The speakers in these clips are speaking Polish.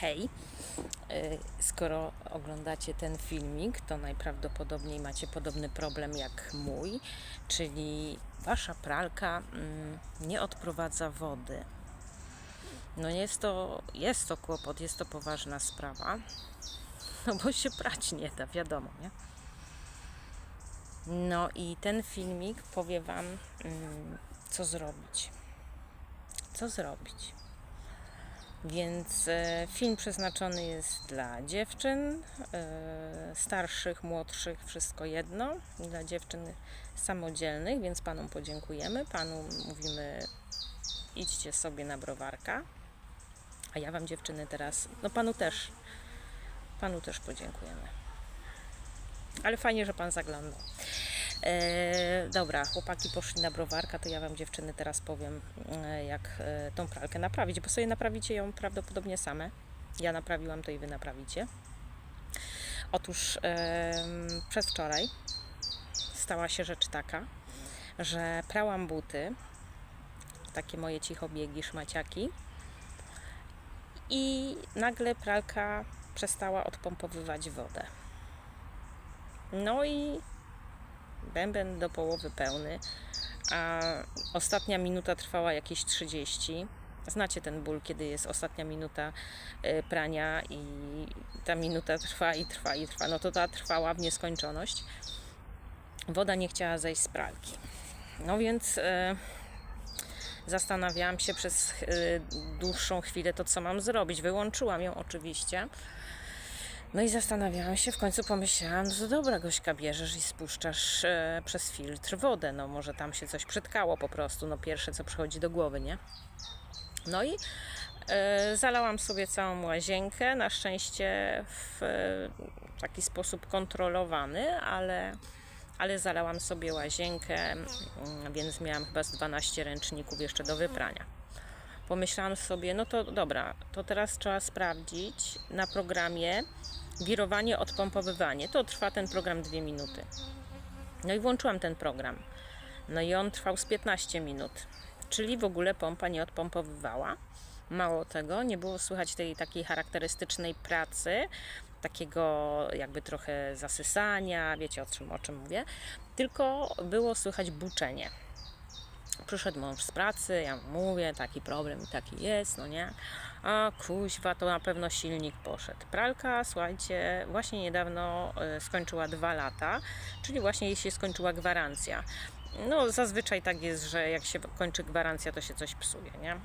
Hej, y, skoro oglądacie ten filmik, to najprawdopodobniej macie podobny problem jak mój, czyli wasza pralka mm, nie odprowadza wody. No jest to, jest to kłopot, jest to poważna sprawa, no bo się prać nie da, wiadomo, nie? No i ten filmik powie Wam, mm, co zrobić. Co zrobić? Więc e, film przeznaczony jest dla dziewczyn, e, starszych, młodszych, wszystko jedno, dla dziewczyn samodzielnych, więc panom podziękujemy. Panu mówimy, idźcie sobie na browarka. A ja wam dziewczyny teraz, no panu też, panu też podziękujemy. Ale fajnie, że pan zaglądał. E, dobra, chłopaki poszli na browarka, to ja Wam dziewczyny teraz powiem, e, jak e, tą pralkę naprawić, bo sobie naprawicie ją prawdopodobnie same. Ja naprawiłam, to i Wy naprawicie. Otóż e, przedwczoraj stała się rzecz taka, że prałam buty, takie moje cichobiegi, szmaciaki i nagle pralka przestała odpompowywać wodę. No i bęben do połowy pełny, a ostatnia minuta trwała jakieś 30. Znacie ten ból, kiedy jest ostatnia minuta e, prania i ta minuta trwa i trwa i trwa. No to ta trwała w nieskończoność. Woda nie chciała zejść z pralki. No więc e, zastanawiałam się przez e, dłuższą chwilę to, co mam zrobić. Wyłączyłam ją oczywiście. No i zastanawiałam się, w końcu pomyślałam, to dobra, Gośka, bierzesz i spuszczasz e, przez filtr wodę, no może tam się coś przytkało po prostu, no pierwsze co przychodzi do głowy, nie? No i e, zalałam sobie całą łazienkę, na szczęście w e, taki sposób kontrolowany, ale, ale zalałam sobie łazienkę, mm, więc miałam chyba z 12 ręczników jeszcze do wyprania pomyślałam sobie, no to dobra, to teraz trzeba sprawdzić na programie wirowanie, odpompowywanie. To trwa ten program 2 minuty. No i włączyłam ten program. No i on trwał z 15 minut, czyli w ogóle pompa nie odpompowywała. Mało tego, nie było słychać tej takiej charakterystycznej pracy, takiego jakby trochę zasysania, wiecie o czym, o czym mówię, tylko było słychać buczenie przyszedł mąż z pracy, ja mówię, taki problem taki jest, no nie? A kuźwa, to na pewno silnik poszedł. Pralka, słuchajcie, właśnie niedawno y, skończyła dwa lata, czyli właśnie jej się skończyła gwarancja. No zazwyczaj tak jest, że jak się kończy gwarancja, to się coś psuje, nie?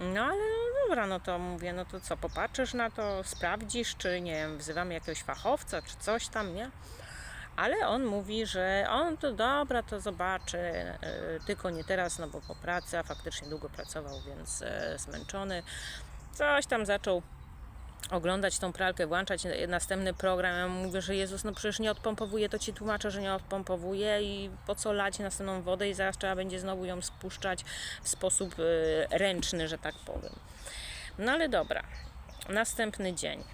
No ale no dobra, no to mówię, no to co, popatrzysz na to, sprawdzisz, czy nie wiem, wzywamy jakiegoś fachowca, czy coś tam, nie? Ale on mówi, że on to dobra, to zobaczy, e, tylko nie teraz, no bo po pracy, a faktycznie długo pracował, więc e, zmęczony. Coś tam zaczął oglądać tą pralkę, włączać następny program. Ja mówię, że Jezus, no przecież nie odpompowuje, to ci tłumaczę, że nie odpompowuje i po co lać następną wodę i zaraz trzeba będzie znowu ją spuszczać w sposób e, ręczny, że tak powiem. No ale dobra, następny dzień.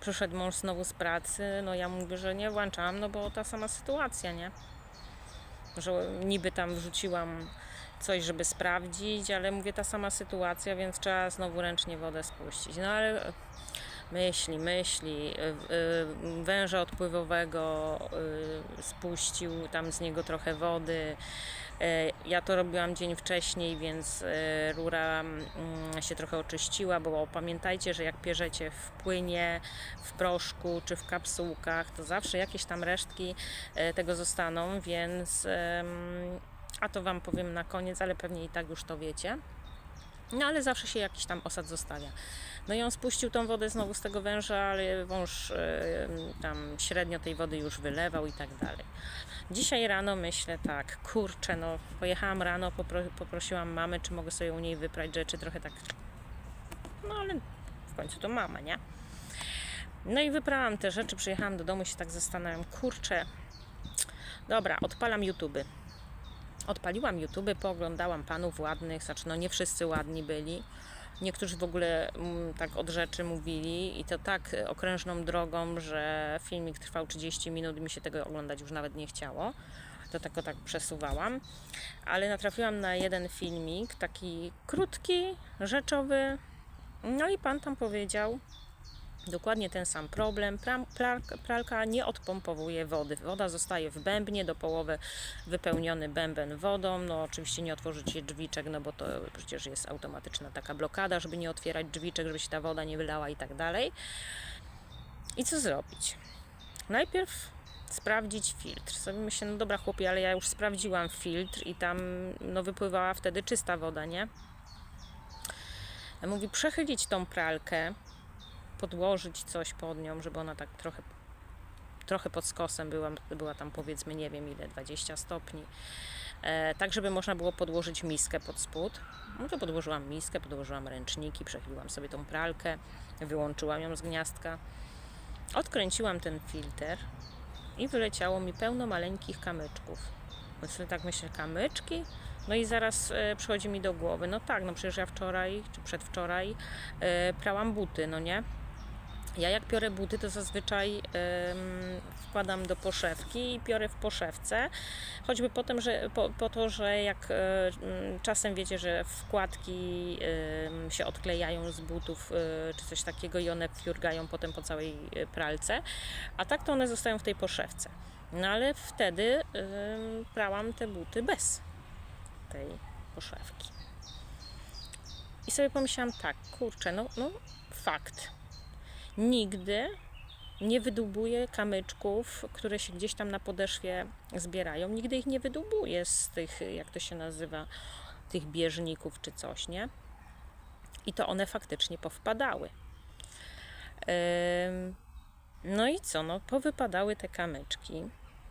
Przyszedł mąż znowu z pracy, no ja mówię, że nie włączałam, no bo ta sama sytuacja, nie? Że niby tam wrzuciłam coś, żeby sprawdzić, ale mówię, ta sama sytuacja, więc trzeba znowu ręcznie wodę spuścić. No ale myśli, myśli, węża odpływowego y, spuścił tam z niego trochę wody. E, ja to robiłam dzień wcześniej, więc e, rura mm, się trochę oczyściła, bo pamiętajcie, że jak pierzecie w płynie, w proszku czy w kapsułkach, to zawsze jakieś tam resztki e, tego zostaną, więc a to Wam powiem na koniec, ale pewnie i tak już to wiecie. No ale zawsze się jakiś tam osad zostawia. No i on spuścił tą wodę znowu z tego węża, ale wąż tam średnio tej wody już wylewał i tak dalej. Dzisiaj rano myślę tak, kurczę, no pojechałam rano, popro, poprosiłam mamy, czy mogę sobie u niej wyprać rzeczy, trochę tak, no ale w końcu to mama, nie? No i wyprałam te rzeczy, przyjechałam do domu i się tak zastanawiam, kurczę, dobra, odpalam YouTube. Odpaliłam YouTube, pooglądałam panów ładnych, znaczy no nie wszyscy ładni byli, Niektórzy w ogóle mm, tak od rzeczy mówili i to tak okrężną drogą, że filmik trwał 30 minut i mi się tego oglądać już nawet nie chciało. To tylko tak przesuwałam. Ale natrafiłam na jeden filmik, taki krótki, rzeczowy, No i pan tam powiedział dokładnie ten sam problem. Pralka nie odpompowuje wody. Woda zostaje w bębnie, do połowy wypełniony bęben wodą. No oczywiście nie otworzycie drzwiczek, no bo to przecież jest automatyczna taka blokada, żeby nie otwierać drzwiczek, żeby się ta woda nie wylała i tak dalej. I co zrobić? Najpierw sprawdzić filtr. Sobie myślę, no dobra chłopie, ale ja już sprawdziłam filtr i tam no, wypływała wtedy czysta woda, nie? Mówi przechylić tą pralkę, podłożyć coś pod nią, żeby ona tak trochę, trochę pod skosem była, była tam powiedzmy, nie wiem ile, 20 stopni. E, tak, żeby można było podłożyć miskę pod spód. No to podłożyłam miskę, podłożyłam ręczniki, przechyliłam sobie tą pralkę, wyłączyłam ją z gniazdka, odkręciłam ten filtr i wyleciało mi pełno maleńkich kamyczków. Sobie tak myślę, kamyczki? No i zaraz e, przychodzi mi do głowy, no tak, no przecież ja wczoraj czy przedwczoraj e, prałam buty, no nie? Ja jak piorę buty, to zazwyczaj em, wkładam do poszewki i piorę w poszewce, choćby po, że, po, po to, że jak m, czasem wiecie, że wkładki em, się odklejają z butów e, czy coś takiego i one fiurgają potem po całej e, pralce, a tak to one zostają w tej poszewce. No ale wtedy em, prałam te buty bez tej poszewki. I sobie pomyślałam tak, kurczę, no, no fakt. Nigdy nie wydłubuję kamyczków, które się gdzieś tam na podeszwie zbierają. Nigdy ich nie wydłubuję z tych, jak to się nazywa, tych bieżników czy coś, nie? I to one faktycznie powpadały. No i co? No, powypadały te kamyczki.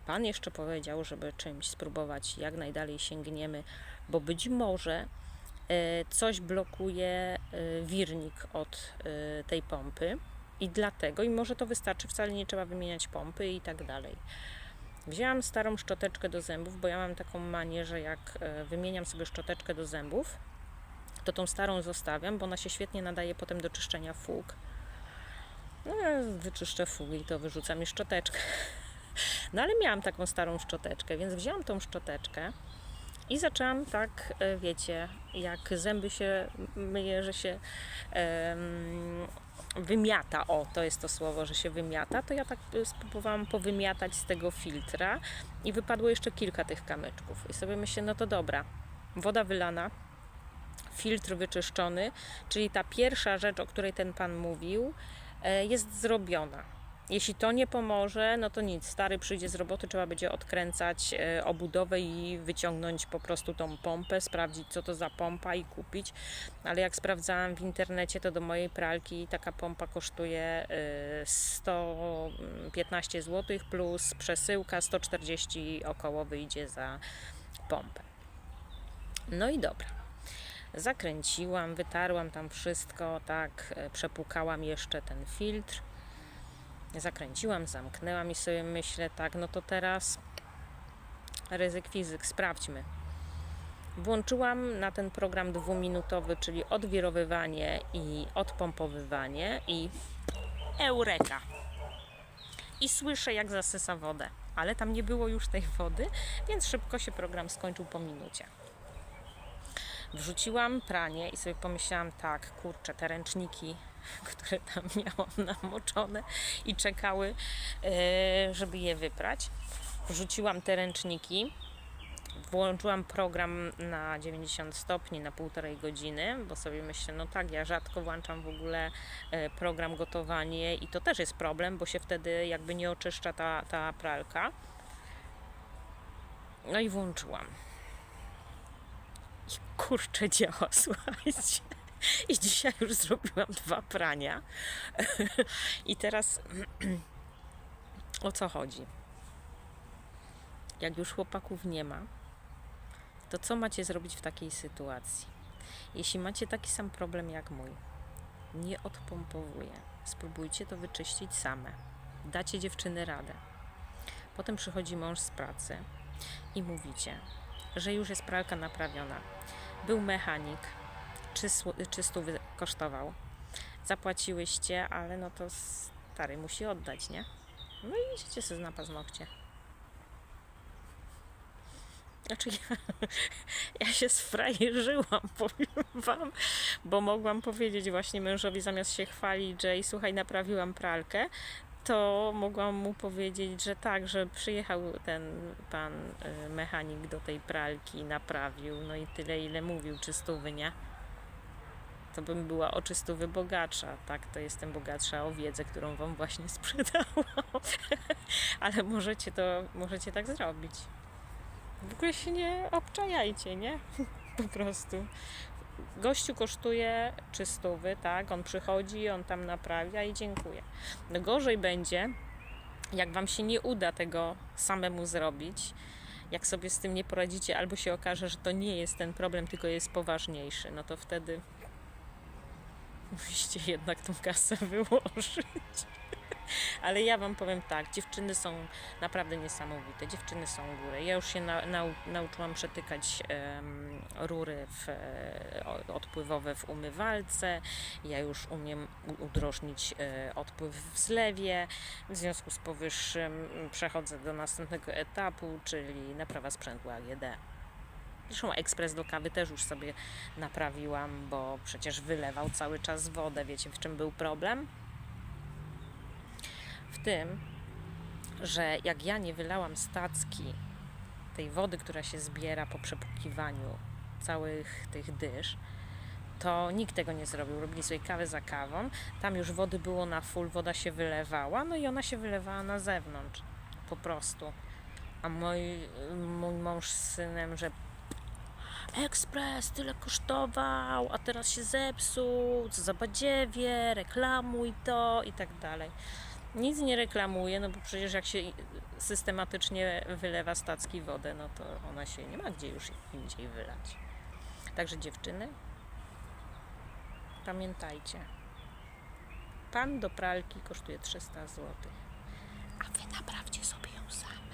Pan jeszcze powiedział, żeby czymś spróbować, jak najdalej sięgniemy, bo być może e, coś blokuje e, wirnik od e, tej pompy i dlatego, i może to wystarczy, wcale nie trzeba wymieniać pompy i tak dalej. Wzięłam starą szczoteczkę do zębów, bo ja mam taką manię, że jak e, wymieniam sobie szczoteczkę do zębów, to tą starą zostawiam, bo ona się świetnie nadaje potem do czyszczenia fug. No ja wyczyszczę fugi, to wyrzucam i szczoteczkę. No ale miałam taką starą szczoteczkę, więc wzięłam tą szczoteczkę i zaczęłam tak, e, wiecie, jak zęby się myje, że się wymiata, o to jest to słowo, że się wymiata, to ja tak e, spróbowałam powymiatać z tego filtra i wypadło jeszcze kilka tych kamyczków. I sobie myślę, no to dobra, woda wylana, filtr wyczyszczony, czyli ta pierwsza rzecz, o której ten pan mówił, e, jest zrobiona. Jeśli to nie pomoże, no to nic. Stary przyjdzie z roboty, trzeba będzie odkręcać e, obudowę i wyciągnąć po prostu tą pompę, sprawdzić co to za pompa i kupić. Ale jak sprawdzałam w internecie, to do mojej pralki taka pompa kosztuje e, 115 zł plus przesyłka 140 około wyjdzie za pompę. No i dobra. Zakręciłam, wytarłam tam wszystko, tak, e, przepłukałam jeszcze ten filtr zakręciłam, zamknęłam i sobie myślę, tak, no to teraz ryzyk fizyk, sprawdźmy. Włączyłam na ten program dwuminutowy, czyli odwirowywanie i odpompowywanie i eureka. I słyszę, jak zasysa wodę, ale tam nie było już tej wody, więc szybko się program skończył po minucie. Wrzuciłam pranie i sobie pomyślałam, tak, kurczę, te ręczniki, które tam miałam namoczone i czekały, e, żeby je wyprać. Wrzuciłam te ręczniki, włączyłam program na 90 stopni na półtorej godziny, bo sobie myślę, no tak, ja rzadko włączam w ogóle e, program gotowanie i to też jest problem, bo się wtedy jakby nie oczyszcza ta, ta pralka. No i włączyłam. Kurczę działa, słuchajcie. I dzisiaj już zrobiłam dwa prania. I teraz o co chodzi? Jak już chłopaków nie ma, to co macie zrobić w takiej sytuacji? Jeśli macie taki sam problem jak mój, nie odpompowuję. Spróbujcie to wyczyścić same. Dacie dziewczyny radę. Potem przychodzi mąż z pracy i mówicie, że już jest pralka naprawiona. Był mechanik, 300 kosztował. Zapłaciłyście, ale no to stary musi oddać, nie? No i idziecie sobie na paznokcie. Znaczy ja, ja się sfrajerzyłam, powiem wam, bo mogłam powiedzieć właśnie mężowi zamiast się chwalić, że słuchaj, naprawiłam pralkę, to mogłam mu powiedzieć, że tak, że przyjechał ten pan y, mechanik do tej pralki, naprawił, no i tyle ile mówił, czy stówy, nie? To bym była o czystówy bogatsza, tak? To jestem bogatsza o wiedzę, którą wam właśnie sprzedałam. Ale możecie to, możecie tak zrobić. W ogóle się nie obczajajcie, nie? Po prostu. Gościu kosztuje czystówy, tak? On przychodzi, on tam naprawia i dziękuję. No gorzej będzie, jak wam się nie uda tego samemu zrobić, jak sobie z tym nie poradzicie, albo się okaże, że to nie jest ten problem, tylko jest poważniejszy, no to wtedy musicie jednak tą kasę wyłożyć. Ale ja Wam powiem tak, dziewczyny są naprawdę niesamowite, dziewczyny są górę. Ja już się na, nau, nauczyłam przetykać em, rury w, e, odpływowe w umywalce, ja już umiem udrożnić e, odpływ w zlewie. W związku z powyższym przechodzę do następnego etapu, czyli naprawa sprzętu AGD. Zresztą ekspres do kawy też już sobie naprawiłam, bo przecież wylewał cały czas wodę. Wiecie, w czym był problem? W tym, że jak ja nie wylałam stacki tej wody, która się zbiera po przepłukiwaniu całych tych dysz, to nikt tego nie zrobił. Robili sobie kawę za kawą. Tam już wody było na full, woda się wylewała, no i ona się wylewała na zewnątrz. Po prostu. A mój, mój mąż z synem, że ekspres tyle kosztował, a teraz się zepsuł, co za badziewie, reklamuj to i tak dalej. Nic nie reklamuje, no bo przecież jak się systematycznie wylewa stacki wodę, no to ona się nie ma gdzie już indziej wylać. Także dziewczyny, pamiętajcie, pan do pralki kosztuje 300 zł, a wy naprawcie sobie ją same.